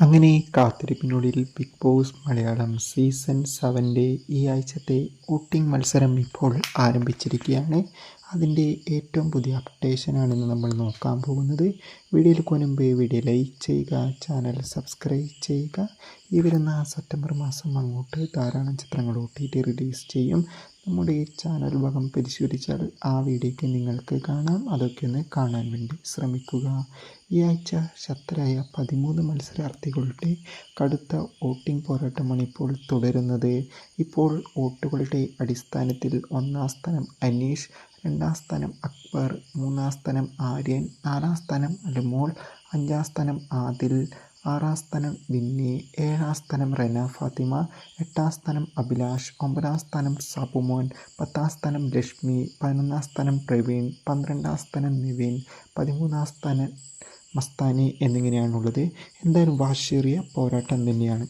അങ്ങനെ കാത്തിരിപ്പിനുള്ളിൽ big Boss Malayalam season സെവന്റെ ഈ ആഴ്ചത്തെ വോട്ടിംഗ് മത്സരം ഇപ്പോൾ ആരംഭിച്ചിരിക്കുകയാണ്. അതിന്റെ ഏറ്റവും പുതിയ അപ്ഡേഷനാണ് ഇന്ന് നമ്മൾ നോക്കാൻ പോകുന്നത്. വീഡിയോയിൽ മുൻപ് വീഡിയോ ലൈക്ക് ചെയ്യുക ചാനൽ സബ്സ്ക്രൈബ് ചെയ്യുക. ഈ വരുന്ന സെപ്റ്റംബർ മാസം അങ്ങോട്ട് ധാരാളം ചിത്രങ്ങൾ ഒ ടി ടി റിലീസ് ചെയ്യും. നമ്മുടെ ഈ ചാനൽ ഭാഗം പരിശോധിച്ചാൽ ആ വീഡിയോയ്ക്ക് നിങ്ങൾക്ക് കാണാം. അതൊക്കെ ഒന്ന് കാണാൻ വേണ്ടി ശ്രമിക്കുക. ഈ ആഴ്ച ശക്തരായ പതിമൂന്ന് മത്സരാർത്ഥികളുടെ കടുത്ത വോട്ടിംഗ് പോരാട്ടമാണ് ഇപ്പോൾ തുടരുന്നത്. ഇപ്പോൾ വോട്ടുകളുടെ അടിസ്ഥാനത്തിൽ ഒന്നാം സ്ഥാനം അനീഷ് രണ്ടാം സ്ഥാനം അക്ബർ മൂന്നാം സ്ഥാനം ആര്യൻ നാലാം സ്ഥാനം അലുമോൾ അഞ്ചാം സ്ഥാനം ആദിൽ ആറാം സ്ഥാനം വിന്നി ഏഴാം സ്ഥാനം റെന ഫാത്തിമ എട്ടാം സ്ഥാനം അഭിലാഷ് ഒമ്പതാം സ്ഥാനം സാബുമോൻ പത്താം സ്ഥാനം ലക്ഷ്മി പതിനൊന്നാം സ്ഥാനം പ്രവീൺ പന്ത്രണ്ടാം സ്ഥാനം നിവിൻ പതിമൂന്നാം സ്ഥാനം മസ്താനി എന്നിങ്ങനെയാണുള്ളത്. എന്തായാലും വാശേറിയ പോരാട്ടം തന്നെയാണ്.